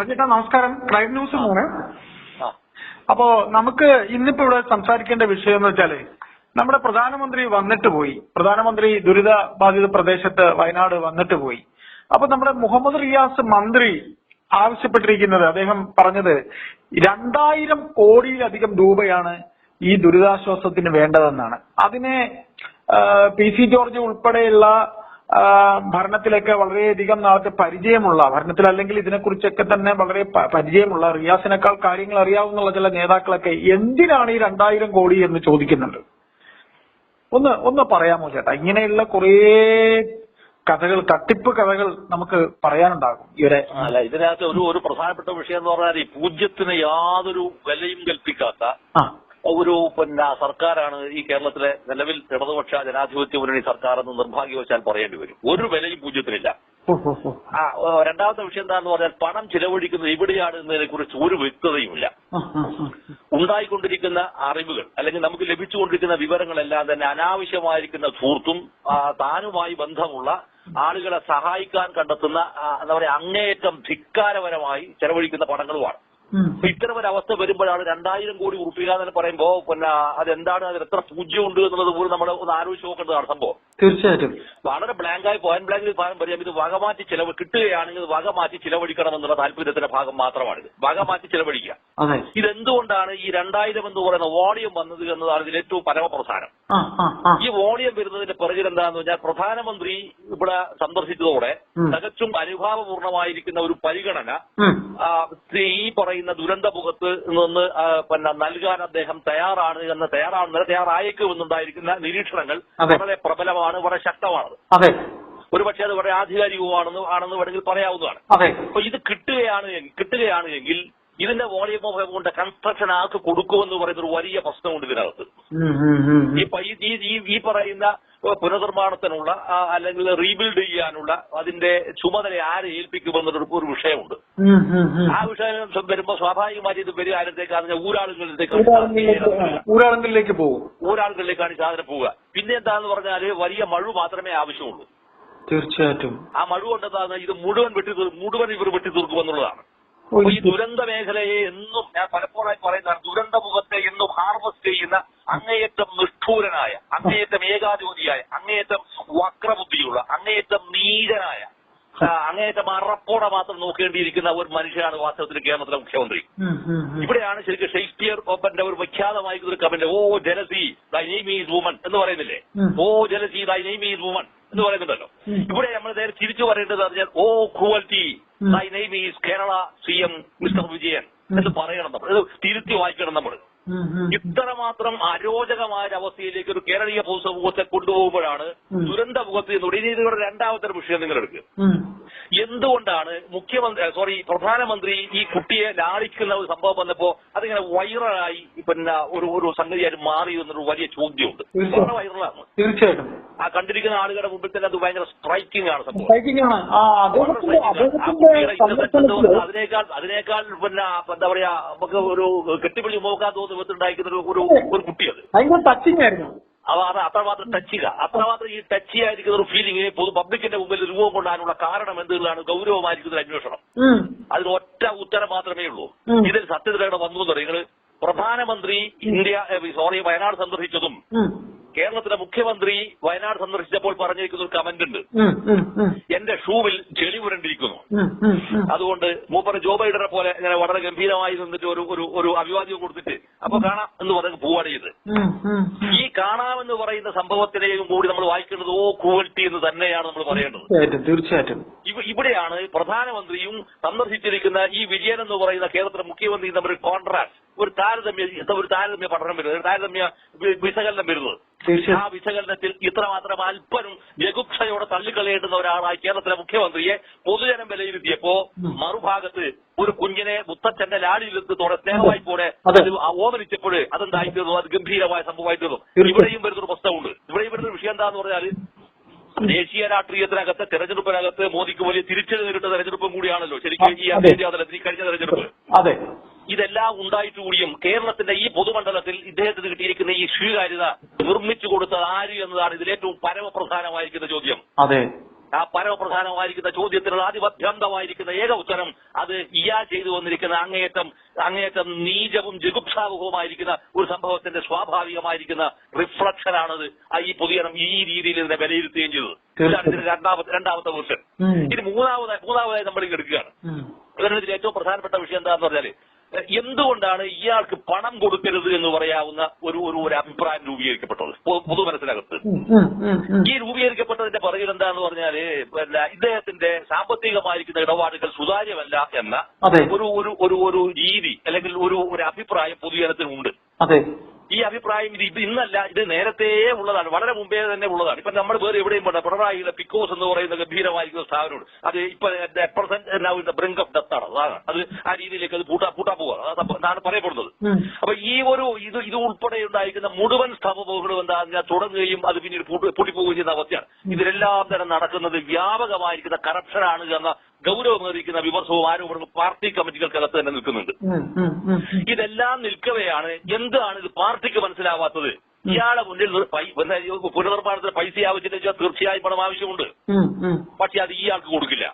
സജിത നമസ്കാരം. Crime news ആണ് അപ്പോ നമുക്ക് ഇന്നിപ്പോ ഇവിടെ സംസാരിക്കേണ്ട വിഷയം എന്ന് വെച്ചാൽ നമ്മുടെ പ്രധാനമന്ത്രി വന്നിട്ട് പോയി. പ്രധാനമന്ത്രി ദുരിത ബാധിത പ്രദേശത്ത് വയനാട് വന്നിട്ട് പോയി. അപ്പൊ നമ്മുടെ മുഹമ്മദ് റിയാസ് മന്ത്രി ആവശ്യപ്പെട്ടിരിക്കുന്നത് അദ്ദേഹം പറഞ്ഞത് രണ്ടായിരം കോടിയിലധികം രൂപയാണ് ഈ ദുരിതാശ്വാസത്തിന് വേണ്ടതെന്നാണ്. അതിനെ പി സി ജോർജ് ഉൾപ്പെടെയുള്ള ഭരണത്തിലൊക്കെ വളരെയധികം നാളത്തെ പരിചയമുള്ള ഭരണത്തിൽ അല്ലെങ്കിൽ ഇതിനെക്കുറിച്ചൊക്കെ തന്നെ വളരെ പരിചയമുള്ള റിയാസിനേക്കാൾ കാര്യങ്ങൾ അറിയാവുന്ന ചില നേതാക്കളൊക്കെ എന്തിനാണ് ഈ രണ്ടായിരം കോടി എന്ന് ചോദിക്കുന്നുണ്ട്? ഒന്ന് ഒന്ന് പറയാമോ ചേട്ടാ? ഇങ്ങനെയുള്ള കുറേ കഥകൾ തട്ടിപ്പ് കഥകൾ നമുക്ക് പറയാനുണ്ടാകും. ഇവരെ അല്ല ഇതിനകത്ത് ഒരു ഒരു പ്രധാനപ്പെട്ട വിഷയം എന്ന് പറഞ്ഞാൽ ഈ പൂജ്യത്തിന് യാതൊരു വിലയും കൽപ്പിക്കാത്ത ആ. ഒരു പിന്നെ സർക്കാരാണ് ഈ കേരളത്തിലെ നിലവിൽ ഇടതുപക്ഷ ജനാധിപത്യ മുന്നണി സർക്കാർ എന്ന് നിർഭാഗ്യവശാൽ പറയേണ്ടി വരും ഒരു വിലയും പൂജ്യത്തിനില്ല. ആ രണ്ടാമത്തെ വിഷയം എന്താണെന്ന് പറഞ്ഞാൽ പണം ചിലവഴിക്കുന്നത് എവിടെയാണ് എന്നതിനെ കുറിച്ച് ഒരു വ്യക്തതയുമില്ല. ഉണ്ടായിക്കൊണ്ടിരിക്കുന്ന അറിവുകൾ അല്ലെങ്കിൽ നമുക്ക് ലഭിച്ചുകൊണ്ടിരിക്കുന്ന വിവരങ്ങളെല്ലാം തന്നെ അനാവശ്യമായിരിക്കുന്ന ധൂർത്തും താനുമായി ബന്ധമുള്ള ആളുകളെ സഹായിക്കാൻ കണ്ടെത്തുന്ന എന്താ പറയാ അങ്ങേയറ്റം ധിക്കാരപരമായി ചെലവഴിക്കുന്ന പണങ്ങളുമാണ് ഇത്തരം ഒരു അവസ്ഥ വരുമ്പോഴാണ് രണ്ടായിരം കോടി ഉറപ്പിക്കുക എന്ന് പറയുമ്പോ പിന്നെ അതെന്താണ് അതിൽ എത്ര പൂജ്യം ഉണ്ട് എന്നുള്ളത് പോലും നമ്മൾ ഒന്ന് ആലോചിച്ച് നോക്കേണ്ടതാണ് സംഭവം. തീർച്ചയായിട്ടും. വളരെ ബ്ലാങ്കായി പോയിന്റ് ബ്ലാങ്കിൽ പറയാൻ പറയാം ഇത് വകമാറ്റി ചിലവ് കിട്ടുകയാണെങ്കിൽ വക മാറ്റി ചിലവഴിക്കണം എന്നുള്ള താല്പര്യത്തിന്റെ ഭാഗം മാത്രമാണിത് വകമാറ്റി ചിലവഴിക്കുക. അതെ. ഇതെന്തുകൊണ്ടാണ് ഈ രണ്ടായിരം എന്ന് പറയുന്ന വോളിയം വന്നത് എന്നതാണ് ഇതിൽ ഏറ്റവും പരമപ്രധാനം. ഈ വോളിയം വരുന്നതിന്റെ പിറകിൽ എന്താണെന്ന് വെച്ചാൽ പ്രധാനമന്ത്രി ഇവിടെ സന്ദർശിച്ചതോടെ. തികച്ചും അനുഭാവപൂർണമായിരിക്കുന്ന ഒരു പരിഗണന ഈ പറയുന്ന ദുരന്ത മുഖത്ത് നിന്ന് പിന്നെ നൽകാൻ അദ്ദേഹം തയ്യാറാണ് എന്ന് തയ്യാറാണ് തയ്യാറായേക്കുമെന്നുണ്ടായിരിക്കുന്ന നിരീക്ഷണങ്ങൾ വളരെ പ്രബലമാണ് വളരെ ശക്തമാണ് ഒരുപക്ഷെ അത് വളരെ ആധികാരികവുമാണെന്ന് ആണെന്ന് വേണമെങ്കിൽ പറയാവുന്നതാണ്. അപ്പൊ ഇത് കിട്ടുകയാണ് കിട്ടുകയാണ് എങ്കിൽ ഇതിന്റെ വോളിയം ഓഫ് എമൗണ്ട് കൺസ്ട്രക്ഷൻ ആർക്ക് കൊടുക്കുമെന്ന് പറയുന്ന ഒരു വലിയ പ്രശ്നമുണ്ട് ഇതിനകത്ത്. ഈ ഈ- പറയുന്ന പുനർനിർമ്മാണത്തിനുള്ള അല്ലെങ്കിൽ റീബിൽഡ് ചെയ്യാനുള്ള അതിന്റെ ചുമതല ആരെ ഏൽപ്പിക്കുമെന്നൊരു ഒരു വിഷയമുണ്ട്. ആ വിഷയം വരുമ്പോൾ സ്വാഭാവികമായിട്ട് ഇത് വരും ആരത്തേക്കാണ് ഊരാളുകളിലേക്ക് ഊരാളുകളിലേക്ക് പോകും ഊരാളുകളിലേക്കാണ് സാധനം പോവുക. പിന്നെ എന്താന്ന് പറഞ്ഞാൽ വലിയ മഴ മാത്രമേ ആവശ്യമുള്ളൂ. തീർച്ചയായിട്ടും. ആ മഴ കൊണ്ടെന്താണ്? ഇത് മുഴുവൻ വെട്ടി മുഴുവൻ ഇവർ വെട്ടി ഈ ദുരന്ത മേഖലയെ എന്നും ഞാൻ പലപ്പോഴായി പറയുന്നതാണ്. ദുരന്ത മുഖത്തെ എന്നും ഹാർവസ്റ്റ് ചെയ്യുന്ന അങ്ങേയറ്റം നിഷ്ഠൂരനായ അങ്ങേയറ്റം ഏകാധിപതിയായ അങ്ങേയറ്റം വക്രബുദ്ധിയുള്ള അങ്ങേയറ്റം നീചനായ അങ്ങേയറ്റം അറപ്പോടെ മാത്രം നോക്കേണ്ടിയിരിക്കുന്ന ഒരു മനുഷ്യനാണ് വാസ്തവത്തിൽ കേരളത്തിലെ മുഖ്യമന്ത്രി. ഇവിടെയാണ് ശരിക്കും ഷേക്സ്പിയർ ഒപ്പന്റെ ഒരു വിഖ്യാതമായിരിക്കുന്ന ഒരു comment. O jealousy thy name is woman എന്ന് പറയുന്നില്ലേ? O jealousy thy name is woman എന്ന് പറയുന്നുണ്ടല്ലോ. ഇവിടെ നമ്മൾ നേരെ തിരിച്ചു പറയേണ്ടത് പറഞ്ഞാൽ ഓ ക്രൂവൽറ്റി ഉം. Name name is Kerala C M mister Vijayan എന്ന് പറയണം നമ്മൾ ഇത് തിരുത്തി വായിക്കണം നമ്മൾ. ഇത്രമാത്രം അരോചകമായ ഒരു അവസ്ഥയിലേക്ക് ഒരു കേരളീയ പൊതുസമൂഹത്തെ കൊണ്ടുപോകുമ്പോഴാണ് ദുരന്തമുഖത്ത് ദുരന്ത മുഖത്ത് നിന്ന് ഇനി ഇതിലൂടെ രണ്ടാമത്തെ വിഷയം നിങ്ങൾ എടുക്കുക. എന്തുകൊണ്ടാണ് മുഖ്യമന്ത്രി സോറി പ്രധാനമന്ത്രി ഈ കുട്ടിയെ ലാളിക്കുന്ന ഒരു സംഭവം വന്നപ്പോ അതിങ്ങനെ വൈറലായി പിന്നെ ഒരു ഒരു സംഗതിയായിട്ട് മാറി എന്നൊരു വലിയ ചോദ്യമുണ്ട്. വളരെ വൈറലാണ് തീർച്ചയായിട്ടും. ആ കണ്ടിരിക്കുന്ന ആളുകളുടെ മുമ്പിൽ തന്നെ അത് ഭയങ്കര സ്ട്രൈക്കിംഗ് ആണ് സംഭവം. അതിനേക്കാൾ അതിനേക്കാൾ പിന്നെ എന്താ പറയാ നമുക്ക് ഒരു കെട്ടിപ്പിടിച്ച് നോക്കാൻ തോന്നുന്ന വിധത്തിലുണ്ടായിരിക്കുന്ന ഒരു ഒരു കുട്ടിയത്. ഭയങ്കര ടച്ചിങ് ആയിരുന്നു. അവ അത് അത്രമാത്രം ടച്ച് ചെയ്യുക അത്രമാത്രം ഈ ടച്ച് ചെയ്യാതിരിക്കുന്ന ഒരു ഫീലിംഗ് പൊതു പബ്ലിക്കിന്റെ മുമ്പിൽ രൂപം കൊണ്ടാനുള്ള കാരണം എന്തുകൊണ്ടാണ് ഗൗരവമായിരിക്കുന്ന അന്വേഷണം? അതിന് ഒറ്റ ഉത്തരം മാത്രമേ ഉള്ളൂ. ഇതിൽ സത്യത്തിലൂടെ വന്നു എന്ന് പറയുന്നത് പ്രധാനമന്ത്രി ഇന്ത്യ സോറി വയനാട് സന്ദർശിച്ചതും. കേരളത്തിലെ മുഖ്യമന്ത്രി വയനാട് സന്ദർശിച്ചപ്പോൾ പറഞ്ഞിരിക്കുന്ന ഒരു കമന്റ് ഉണ്ട്. എന്റെ ഷൂവിൽ ചെളി പുരണ്ടിരിക്കുന്നു. അതുകൊണ്ട് മൂപ്പറ ജോ ബൈഡനെ പോലെ ഇങ്ങനെ വളരെ ഗംഭീരമായി നിന്നിട്ട് ഒരു ഒരു ഒരു അഭിവാദ്യം കൊടുത്തിട്ട് അപ്പൊ കാണാം എന്ന് പറഞ്ഞ് പോവാണ് ചെയ്ത്. ഈ കാണാമെന്ന് പറയുന്ന സംഭവത്തിനെയും കൂടി നമ്മൾ വായിക്കേണ്ടത് ഓ ക്രൂവൽറ്റി എന്ന് തന്നെയാണ് നമ്മൾ പറയേണ്ടത്. തീർച്ചയായിട്ടും ഇവിടെയാണ് പ്രധാനമന്ത്രിയും സന്ദർശിച്ചിരിക്കുന്ന ഈ വിജയൻ എന്ന് പറയുന്ന കേരളത്തിലെ മുഖ്യമന്ത്രി തമ്മിൽ കോൺട്രാക്ട് ഒരു താരതമ്യ ഒരു താരതമ്യ പഠനം വരുന്നത് ഒരു താരതമ്യ വിശകലനം വരുന്നത്. ആ വിശകലനത്തിൽ ഇത്രമാത്രം അല്പനും ജഗുക്ഷയോടെ തള്ളിക്കളയേണ്ടുന്ന ഒരാളായി കേരളത്തിലെ മുഖ്യമന്ത്രിയെ പൊതുജനം വിലയിരുത്തിയപ്പോ. മറുഭാഗത്ത് ഒരു കുഞ്ഞിനെ മുത്തച്ഛന്റെ ലാടിയിലെത്തോടെ സ്നേഹമായി പോലെ അതെ. ഓമനിച്ചപ്പോൾ അതെന്തായി തീർന്നു അത് ഗംഭീരമായ സംഭവമായി തീർന്നു. ഇവിടെയും വരുന്നൊരു പ്രശ്നമുണ്ട് ഇവിടെയും വരുന്നൊരു വിഷയം എന്താന്ന് പറഞ്ഞാൽ ദേശീയ രാഷ്ട്രീയത്തിനകത്ത് തെരഞ്ഞെടുപ്പിനകത്ത് മോദിക്ക് വലിയ തിരിച്ചടി നേരിട്ട തെരഞ്ഞെടുപ്പും കൂടിയാണല്ലോ ശരിക്കും ഈ തലത്തിൽ ഈ കഴിഞ്ഞ തെരഞ്ഞെടുപ്പ്. അതെ. ഇതെല്ലാം ഉണ്ടായിട്ട് കൂടിയും കേരളത്തിന്റെ ഈ പൊതുമണ്ഡലത്തിൽ ഇദ്ദേഹത്തിന് കിട്ടിയിരിക്കുന്ന ഈ സ്വീകാര്യത നിർമ്മിച്ചു കൊടുത്തത് ആര് എന്നതാണ് ഇതിലേറ്റവും പരമപ്രധാനമായിരിക്കുന്ന ചോദ്യം. അതെ. ആ പരമപ്രധാനമായിരിക്കുന്ന ചോദ്യത്തിനുള്ള ആധിപത്യന്തമായിരിക്കുന്ന ഏക ഉത്തരം അത് ഇയാൾ ചെയ്തു വന്നിരിക്കുന്ന അങ്ങേയറ്റം അങ്ങേയറ്റം നീചവും ജുഗുപ്സാവുകവുമായിരിക്കുന്ന ഒരു സംഭവത്തിന്റെ സ്വാഭാവികമായിരിക്കുന്ന റിഫ്ലക്ഷനാണത് ആ ഈ പൊതുജനം ഈ രീതിയിൽ ഇതിനെ വിലയിരുത്തുകയും ചെയ്തത് ഇതാണ് രണ്ടാമത്തെ രണ്ടാമത്തെ വേർഷൻ. ഇനി മൂന്നാമതായി മൂന്നാമതായി നമ്മൾ എടുക്കുകയാണ് ഉം. ഏറ്റവും പ്രധാനപ്പെട്ട വിഷയം എന്താണെന്ന് പറഞ്ഞാൽ എഹ് എന്തുകൊണ്ടാണ് ഇയാൾക്ക് പണം കൊടുക്കരുത് എന്ന് പറയാവുന്ന ഒരു ഒരു ഒരു അഭിപ്രായം രൂപീകരിക്കപ്പെട്ടത്? പൊതു മനസ്സിനകത്ത്. ഈ രൂപീകരിക്കപ്പെട്ടതിന്റെ പറയൽ എന്താന്ന് പറഞ്ഞാൽ പിന്നെ ഇദ്ദേഹത്തിന്റെ സാമ്പത്തികമായിരിക്കുന്ന ഇടപാടുകൾ സുതാര്യമല്ല എന്ന ഒരു ഒരു ഒരു ഒരു രീതി അല്ലെങ്കിൽ ഒരു ഒരു അഭിപ്രായം പൊതുജനത്തിനുണ്ട്. ഈ അഭിപ്രായം ഇത് ഇത് ഇന്നല്ല ഇത് നേരത്തെ ഉള്ളതാണ്. വളരെ മുമ്പേ തന്നെ ഉള്ളതാണ്. ഇപ്പൊ നമ്മൾ വേറെ എവിടെയും പോകണ്ട പിണറായിയിലെ പിക്കോസ് എന്ന് പറയുന്ന ഗംഭീരമായിരിക്കുന്ന സ്ഥാപനമുണ്ട്. അത് ഇപ്പൊ പ്രസന്റ് ബ്രിങ്ക് ഓഫ് ഡെത്ത് ആണ്. അതാണ്. അത് ആ രീതിയിലേക്ക് അത് പൂട്ടാ പൂട്ടാ അതാണ് പറയപ്പെടുന്നത്. അപ്പൊ ഈ ഒരു ഇത് ഇത് ഉൾപ്പെടെ ഉണ്ടായിരിക്കുന്ന മുഴുവൻ സ്തംഭങ്ങളും എന്താ അതിനെ തുടങ്ങുകയും അത് പിന്നീട് പൂട്ടി- പൂട്ടിപ്പോവുകയും ചെയ്യുന്ന അവസ്ഥയാണ്. ഇതിലെല്ലാം തന്നെ നടക്കുന്നത് വ്യാപകമായിരിക്കുന്ന കറപ്ഷനാണ് എന്ന ഗൗരവമേറിയിരിക്കുന്ന വിമർശവും ആരോപണവും പാർട്ടി കമ്മിറ്റികൾക്കകത്ത് തന്നെ നിൽക്കുന്നുണ്ട്. ഇതെല്ലാം നിൽക്കവെയാണ് എന്താണ് ഇത് പാർട്ടിക്ക് മനസ്സിലാവാത്തത് ഇയാളെ മുന്നിൽ പുനർനിർമ്മാണത്തിന് പൈസ ആവശ്യമില്ല വെച്ചാൽ തീർച്ചയായും പണം ആവശ്യമുണ്ട്. പക്ഷെ അത് ഇയാൾക്ക് കൊടുക്കില്ല.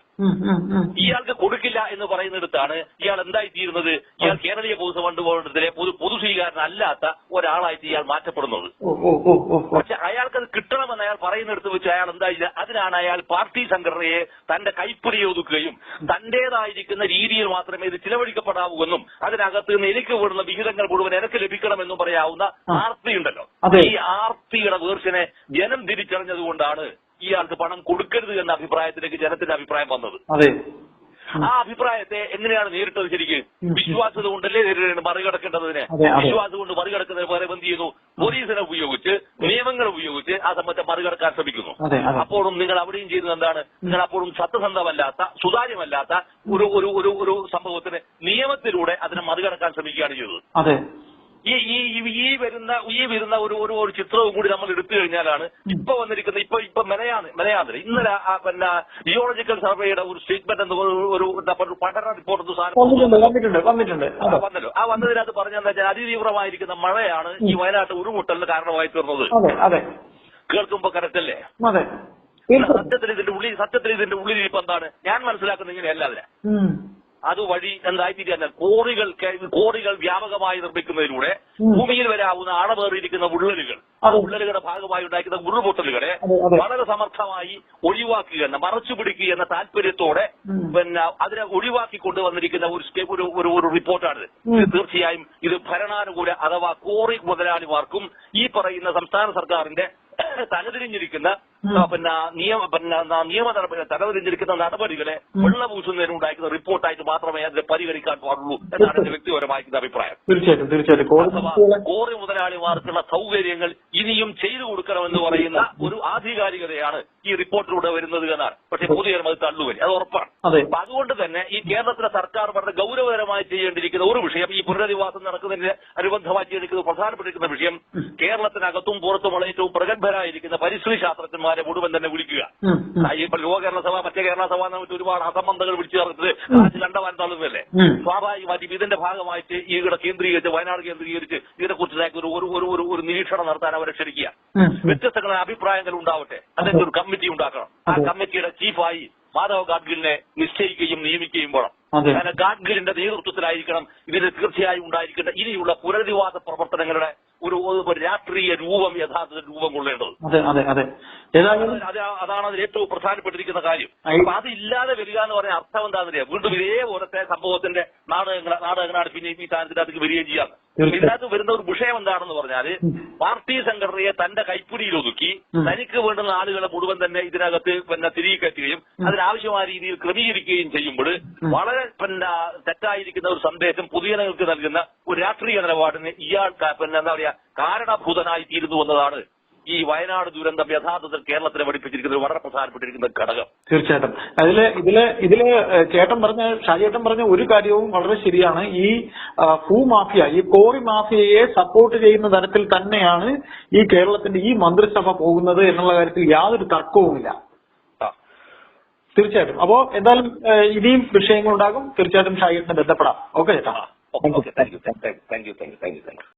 ഇയാൾക്ക് കൊടുക്കില്ല എന്ന് പറയുന്നിടത്താണ് ഇയാൾ എന്തായി തീരുന്നത് ഇയാൾ കേരളീയ പൊതു ഫണ്ട് ബോർഡിലെ പൊതു പൊതു സ്വീകാരനല്ലാത്ത ഒരാളായിട്ട് ഇയാൾ മാറ്റപ്പെടുന്നത്. പക്ഷെ അയാൾക്ക് അത് കിട്ടണമെന്ന് അയാൾ പറയുന്നിടത്ത് വെച്ച് അയാൾ എന്തായില്ല അതിനാണ് അയാൾ പാർട്ടി സംഘടനയെ തന്റെ കൈപ്പിടി ഒതുക്കുകയും തന്റേതായിരിക്കുന്ന രീതിയിൽ മാത്രമേ ഇത് ചിലവഴിക്കപ്പെടാവൂ എന്നും അതിനകത്ത് നിന്ന് എനിക്ക് വിടുന്ന വിഹിതങ്ങൾ മുഴുവൻ എനിക്ക് ലഭിക്കണമെന്നും പറയാവുന്ന. ആർത്തിയുണ്ടല്ലോ. ഈ ആർത്തിയുടെ വേർഷനെ ജനം തിരിച്ചറിഞ്ഞതുകൊണ്ടാണ് ഇയാൾക്ക് പണം കൊടുക്കരുത് എന്ന അഭിപ്രായത്തിലേക്ക് ജനത്തിന്റെ അഭിപ്രായം വന്നത്. അതെ. ആ അഭിപ്രായത്തെ എങ്ങനെയാണ് നേരിട്ടത് ശരിക്ക്? വിശ്വാസത കൊണ്ടല്ലേ നേരിടേണ്ട മറികടക്കേണ്ടതിനെ. വിശ്വാസം കൊണ്ട് മറികടക്കുന്നതിന് പകരം എന്ത് ചെയ്യുന്നു? പോലീസിനെ ഉപയോഗിച്ച് നിയമങ്ങൾ ഉപയോഗിച്ച് ആ സംബന്ധത്തെ മറികടക്കാൻ ശ്രമിക്കുന്നു. അപ്പോഴും നിങ്ങൾ അവിടെയും ചെയ്യുന്നത് എന്താണ്? നിങ്ങൾ അപ്പോഴും സത്യസന്ധമല്ലാത്ത സുതാര്യമല്ലാത്ത ഒരു ഒരു ഒരു ഒരു സംഭവത്തിന് നിയമത്തിലൂടെ അതിനെ മറികടക്കാൻ ശ്രമിക്കുകയാണ് ചെയ്തത്. ഈ ഈ ഈ- വരുന്ന ഈ വരുന്ന ഒരു ഒരു ഒരു ചിത്രവും കൂടി നമ്മൾ എടുത്തു കഴിഞ്ഞാലാണ് ഇപ്പൊ വന്നിരിക്കുന്ന ഇപ്പൊ ഇപ്പൊ മെനയാന്നില്ല ഇന്നലെ ആ പിന്നെ ജിയോളജിക്കൽ സർവേയുടെ ഒരു സ്റ്റേറ്റ്മെന്റ് എന്ന് ഒരു പഠന റിപ്പോർട്ട് വന്നല്ലോ. ആ വന്നതിനകത്ത് പറഞ്ഞെന്താ വെച്ചാൽ അതിതീവ്രമായിരിക്കുന്ന മഴയാണ് ഈ വയനാട്ട് ഉരുമുട്ടലിന് കാരണമായി തീർന്നത്. കേൾക്കുമ്പോ കരത്തല്ലേ അല്ലേ സത്യത്തിൽ ഇതിന്റെ ഉള്ളിൽ സത്യത്തിൽ ഇതിന്റെ ഉള്ളിൽ ഇപ്പൊ എന്താണ്? ഞാൻ മനസ്സിലാക്കുന്നത് ഇങ്ങനെയല്ല അതിനെ. അതുവഴി എന്തായിത്തീരുക കോറികൾ കോറികൾ വ്യാപകമായി നിർമ്മിക്കുന്നതിലൂടെ ഭൂമിയിൽ വരാവുന്ന അണവേറിയിരിക്കുന്ന വിള്ളലുകൾ ആ. വിള്ളലുകളുടെ ഭാഗമായി ഉണ്ടാക്കുന്ന ഉരുൾപൊട്ടലുകളെ. വളരെ സമർത്ഥമായി ഒഴിവാക്കുക എന്ന മറച്ചു പിടിക്കുക എന്ന താല്പര്യത്തോടെ പിന്നെ അതിനെ ഒഴിവാക്കി കൊണ്ടുവന്നിരിക്കുന്ന ഒരു ഒരു ഒരു റിപ്പോർട്ടാണിത് തീർച്ചയായും ഇത് ഭരണാനുകൂല അഥവാ കോറി മുതലാളിമാർക്കും ഈ പറയുന്ന സംസ്ഥാന സർക്കാരിന്റെ തലതിരിഞ്ഞിരിക്കുന്ന പിന്നെ നിയമ പിന്നെ നിയമ നടപടി തലതിരിഞ്ഞിരിക്കുന്ന നടപടികളെ. വെള്ളപൂശുന്നതിനുണ്ടാക്കുന്ന റിപ്പോർട്ടായിട്ട് മാത്രമേ അതിനെ പരിഗണിക്കാൻ പാടുള്ളൂ എന്നാണ് എന്റെ വ്യക്തിപരമായിരിക്കുന്ന അഭിപ്രായം. തീർച്ചയായിട്ടും കോറി മുതലാളിമാർക്കുള്ള സൗകര്യങ്ങൾ ഇനിയും ചെയ്തു കൊടുക്കണമെന്ന് പറയുന്ന ഒരു ആധികാരികതയാണ് ഈ റിപ്പോർട്ടിലൂടെ വരുന്നത് എന്നാണ്. പക്ഷെ പൊതുജനം അത് തള്ളുവരി അത് ഉറപ്പാണ്. അപ്പൊ അതുകൊണ്ട് തന്നെ ഈ കേരളത്തിലെ സർക്കാർ വളരെ ഗൗരവകരമായി ചെയ്യേണ്ടിയിരിക്കുന്ന ഒരു വിഷയം ഈ പുനരധിവാസം നടക്കുന്നതിന് അനുബന്ധമായി ചെയ്തിരിക്കുന്ന പ്രധാനപ്പെട്ടിരിക്കുന്ന വിഷയം കേരളത്തിനകത്തും പുറത്തുമുള്ള ഏറ്റവും പ്രഗത്ഭരായിരിക്കുന്ന പരിസ്ഥിതി ശാസ്ത്രജ്ഞന്മാരെ മുഴുവൻ തന്നെ വിളിക്കുക ഉം. ഉം. ഇപ്പൊ ലോക കേരള സഭ മറ്റേ കേരള സഭ എന്ന് ഒരുപാട് അസംബന്ധങ്ങൾ വിളിച്ചു ചേർത്തത് കാശ് കണ്ടവാൻ തള്ളുന്നതല്ലേ ഉം. സ്വാഭാവികമായിട്ടും ഇതിന്റെ ഭാഗമായിട്ട് ഇവിടെ കേന്ദ്രീകരിച്ച് വയനാട് കേന്ദ്രീകരിച്ച് ഇതിനെക്കുറിച്ച് ഒരു ഒരു ഒരു ഒരു നിരീക്ഷണം നടത്താൻ അവരെ ക്ഷണിക്കുക. വ്യത്യസ്തങ്ങളായ അഭിപ്രായങ്ങൾ ഉണ്ടാവട്ടെ അല്ലെങ്കിൽ ഒരു കമ്മിറ്റി ഉണ്ടാക്കണം ആ. കമ്മിറ്റിയുടെ ചീഫായി മാധവ് ഗാഡ്ഗിലിനെ നിശ്ചയിക്കുകയും നിയമിക്കുകയും വേണം കാരണം ഗാഡ്ഗിലിന്റെ നേതൃത്വത്തിലായിരിക്കണം ഇതിന് തീർച്ചയായും ഉണ്ടായിരിക്കേണ്ട ഇനിയുള്ള പുനരധിവാസ പ്രവർത്തനങ്ങളുടെ ഒരു ഒരു രാഷ്ട്രീയ രൂപം യഥാർത്ഥത്തിൽ രൂപം കൊള്ളേണ്ടത് അതെ അതെ അതെ ഏതായാലും അതാണ് അതിൽ ഏറ്റവും പ്രധാനപ്പെട്ടിരിക്കുന്ന കാര്യം അപ്പൊ അതില്ലാതെ വരിക എന്ന് പറഞ്ഞ അർത്ഥം എന്താണെന്നറിയാം വീണ്ടും ഇതേപോലത്തെ സംഭവത്തിന്റെ നാടകങ്ങൾ നാടകങ്ങളാണ് പിന്നെ ഈ സ്ഥാനത്തിനകത്ത് വരികയും ചെയ്യാം. ഇതിനകത്ത് വരുന്ന ഒരു വിഷയം എന്താണെന്ന് പറഞ്ഞാൽ ഉം. പാർട്ടി സംഘടനയെ തന്റെ കൈപ്പുടിയിൽ ഒതുക്കി. തനിക്ക് വേണ്ടുന്ന ആളുകളെ മുഴുവൻ തന്നെ ഇതിനകത്ത് പിന്നെ തിരികെ കയറ്റുകയും. അതിനാവശ്യമായ രീതിയിൽ ക്രമീകരിക്കുകയും ചെയ്യുമ്പോൾ വളരെ പിന്നെ തെറ്റായിരിക്കുന്ന ഒരു സന്ദേശം പൊതുജനങ്ങൾക്ക് നൽകുന്ന ഒരു രാഷ്ട്രീയ നിലപാടിന് ഇയാൾ പിന്നെ എന്താ കാരണഭൂതനായി തീരുന്നു എന്നതാണ് ഈ വയനാട് ദുരന്തം യഥാർത്ഥത്തിൽ കേരളത്തിനെ പഠിപ്പിച്ചിരിക്കുന്ന വളരെ പ്രധാനപ്പെട്ടിരിക്കുന്ന ഘടകം. തീർച്ചയായിട്ടും. അതിൽ ഇതിൽ ഇതിൽ ചേട്ടൻ പറഞ്ഞ ഷാജേട്ടൻ പറഞ്ഞ ഒരു കാര്യവും വളരെ ശരിയാണ്. ഈ ഭൂ മാഫിയ ഈ കോറി മാഫിയയെ സപ്പോർട്ട് ചെയ്യുന്ന തരത്തിൽ തന്നെയാണ് ഈ കേരളത്തിന്റെ ഈ മന്ത്രിസഭ പോകുന്നത് എന്നുള്ള കാര്യത്തിൽ യാതൊരു തർക്കവുമില്ല. തീർച്ചയായിട്ടും. അപ്പോ എന്തായാലും ഇനിയും വിഷയങ്ങളുണ്ടാകും. തീർച്ചയായിട്ടും ഷാജേട്ടനെ ബന്ധപ്പെടാം. ഓക്കെ ചേട്ടാ. Okay. Thank you. Thank you. Thank you. Thank you. Thank you.